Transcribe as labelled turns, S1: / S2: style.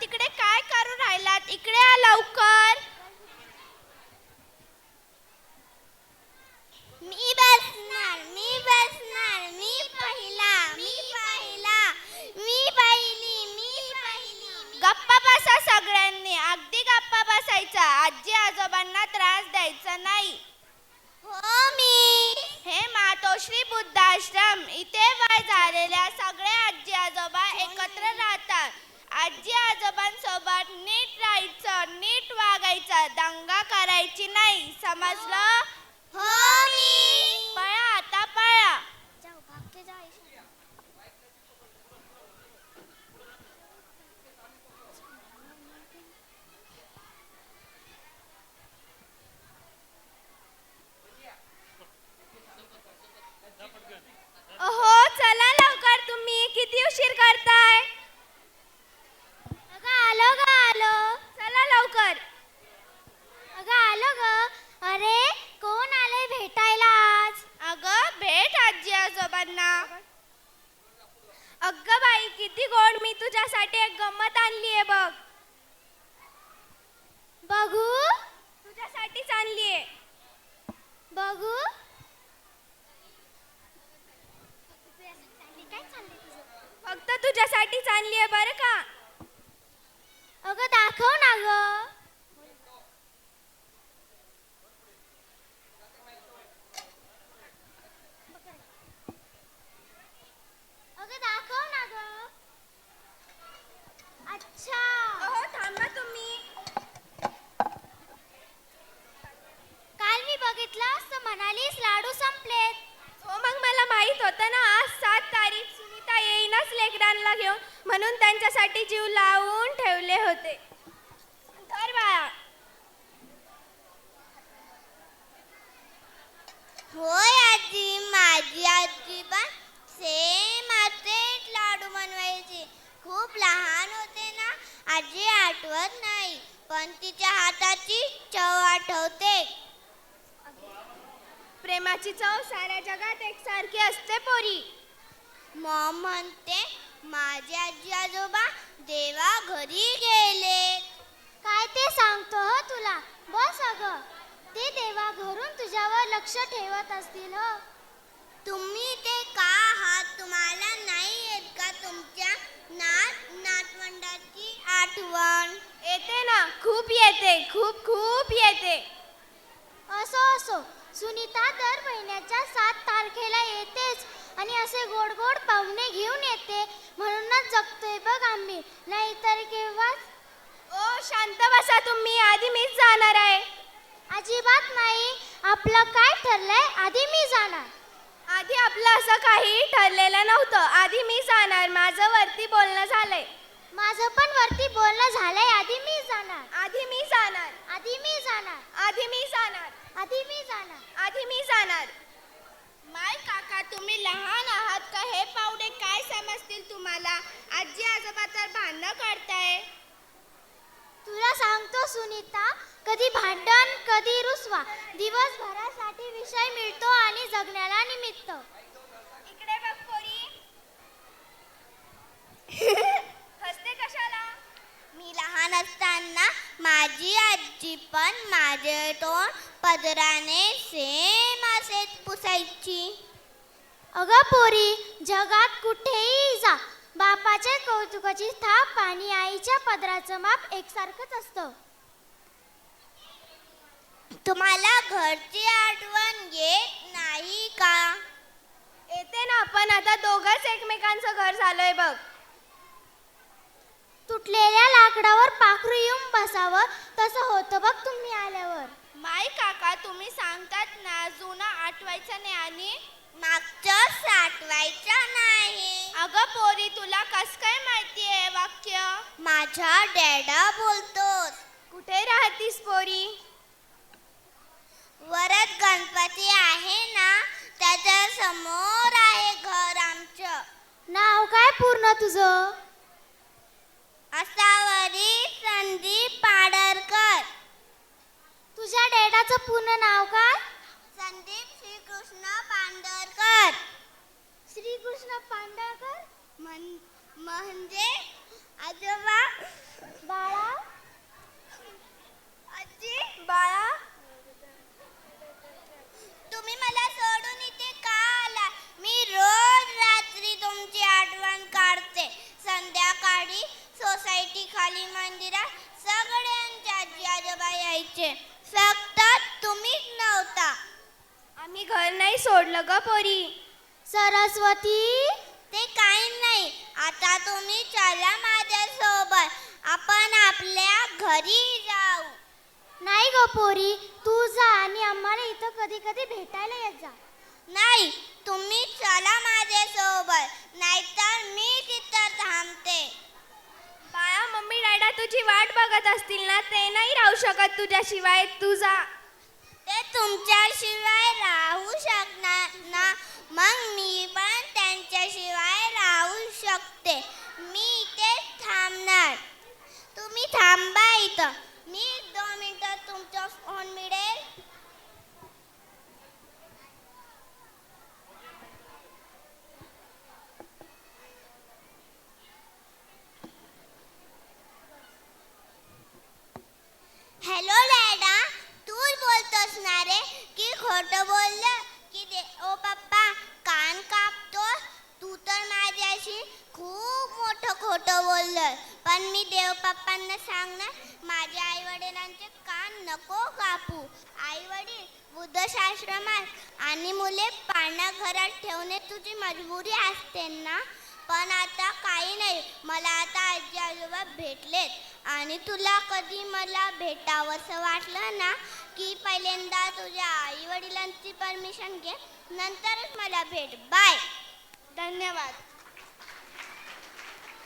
S1: तिकडे काय करू राहिलात? इकडे या लवकर.
S2: मी बसणार मी बसणार मी पहिला मी पहिला मी पहिली मी पहिली.
S1: गप्पा बसा सगळ्यांनी. अगदी गप्पा बसायचा. आजी आजोबांना त्रास द्यायचा नाही.
S2: हो मी.
S1: हे मातोश्री बुद्धाश्रम. इथे वय झालेल्या सगळे आजी आजोबा एकत्र राहतात. आजी आजोबांसोबत नीट राहायचं नीट वागायचं दंगा करायची नाही. समजलं?
S2: हो मी
S1: पळा आता पळा
S2: जाऊ भागते जाऊ
S1: अहो चला लवकर तुम्ही किती उशीर करताय
S2: अगं आलो ग आलो
S1: चला लवकर
S2: अगं आलो ग अरे कोण आले भेटायला आज
S1: अगं भेट आजी आजोबांना अगं बाई किती गोड मी तुझ्यासाठी एक गंमत आणली आहे बघ
S2: बघू
S1: तुझ्यासाठीच आणली आहे
S2: बघू काय चाललंय तुझं
S1: फक्त तुझ्यासाठीच आणली आहे बरं का
S2: अगं दाखव ना ग अगं दाखव ना ग अच्छा
S1: अहो थांबा तुम्ही
S2: काल मी बघितलं असतं म्हणालीस लाडू संपलेत
S1: हो मग मला माहीत होतं ना आज सात तारीख सुनीता येईनच लेकरांना घेऊन म्हणून त्यांच्यासाठी जीव लावून ठेवले होते. धर बाळा.
S2: होय आजी माझी आजी पण सेम असेच लाडू बनवायची. खूप लहान होते ना आजी आठवत नाही पण तिच्या हाताची चव आठवते.
S1: प्रेमाची चव साऱ्या जगात एकसारखी असते पोरी.
S2: मॉम म्हणते माझे आजी आजोबा देवा घरी गेले. काय ते सांगतो हो तुला? बस अगं. ते देवा घरून तुझ्यावर लक्ष ठेवत असतील हो. तुम्ही ते का आहात? तुम्हाला नाही येत का तुमच्या नात नातवंडाची आठवण?
S1: येते ना. खूप येते. खूप खूप येते.
S2: असो असो. सुनीता दर महिन्याच्या सात तारखेला येतेच. आणि असे गोड गोड पाहुणे घेऊन येते. म्हणूनच जगतोय बघ आम्ही. नाहीतर केव्हाच
S1: ओ शांत बसा तुम्ही. आधी मीच जाणार आहे.
S2: अजिबात नाही. आपलं काय ठरलंय? आधी मी जाणार.
S1: आधी आपलं असं काही ठरलेलं नव्हतं. आधी मी जाणार. माझं वरती बोलणं झालंय.
S2: माझं पण वरती बोलणं झालंय. आधी मी जाणार.
S1: आधी मी जाणार.
S2: आधी मी जाणार.
S1: आधी मी जाणार.
S2: आधी मी जाणार.
S1: आधी मी जाणार. माय काका तुम्ही लहान आहात का? हे पावडे काय समजतील तुम्हाला? आजी आजोबा तर भांडणं करताय.
S2: तुला सांगतो सुनीता कधी भांडण कधी रुसवा. दिवसभरासाठी विषय मिळतो आणि जगण्याला निमित्त
S1: इकडे बघ पोरी हसते कशाला
S2: मी लहान असताना माझी आजी पण माझे तोंड पदराने सेम असेच पुसायची. अगं पोरी जगात कुठेही जा. बापाच्या कौतुकाची थाप आणि आईच्या पदराचं माप एकसारखंच असतं. तुम्हाला घरची आठवण येत नाही का?
S1: येते ना पण आता दोघंच एकमेकांचं घर झालंय बघ.
S2: तुटलेल्या लाकडावर पाखरू येऊन बसावं तसं होतं बघ तुम्ही आल्यावर.
S1: माय काका तुम्ही सांगतात ना जुनं आठवायचं नाही आणि
S2: मागचं साठवायचं नाही.
S1: अगं पोरी तुला कस काय माहिती आहे वाक्य?
S2: माझा डॅडा बोलतोस.
S1: कुठे राहतीस पोरी?
S2: वरद गणपती आहे ना त्याच्यासमोर आहे घर आमचं. नाव काय पूर्ण तुझं? संदीप पाडरकर. तुझ्या डॅडाचं पूर्ण नाव काय? संदीप श्रीकृष्ण पांडरकर. श्रीकृष्ण पांडरकर? म्हणजे आजोबा वाडी सोसायटी खाली मंदिरात सगळ्यांचे आजी आजोबा यायचे. फक्त तुम्हीच नव्हता.
S1: आम्ही घर नाही सोडलं ग पोरी.
S2: सरस्वती ते काही नाही. आता तुम्ही चला माझ्यासोबत आपण आपल्या घरी जाऊ. नाही ग पोरी तू जा आणि आम्हाला इथं कधी कधी भेटायला येत जा. नाही तुम्ही चला
S1: माझ्या असतील ना ते नाही राहू शकत तुझ्याशिवाय तुझा.
S2: ते तुमच्याशिवाय राहू शकणार ना. मग मी पण त्यांच्याशिवाय राहू शकते मी इथे थांबणार तुम्ही थांबा इथं मी दोन मिनिटं तुमचा फोन मिळेल हॅलो डॅडा तूच बोलतोस ना रे की खोटं बोललं की दे ओ पप्पा कान कापतो तू तर माझ्याशी खूप मोठं खोटं बोललं पण मी देव पप्पांना सांगणार माझ्या आई वडिलांचे कान नको कापू आई वडील बुद्धशाश्रमात आणि मुले पाळणा घरात ठेवणे तुझी मजबुरी असते ना पण आता काही नाही मला आता आजी आजोबा भेटलेत आणि तुला कधी मला भेटावंसं वाटलं ना की पहिल्यांदा तुझ्या आई वडिलांची परमिशन घे नंतरच मला भेट. बाय
S1: धन्यवाद.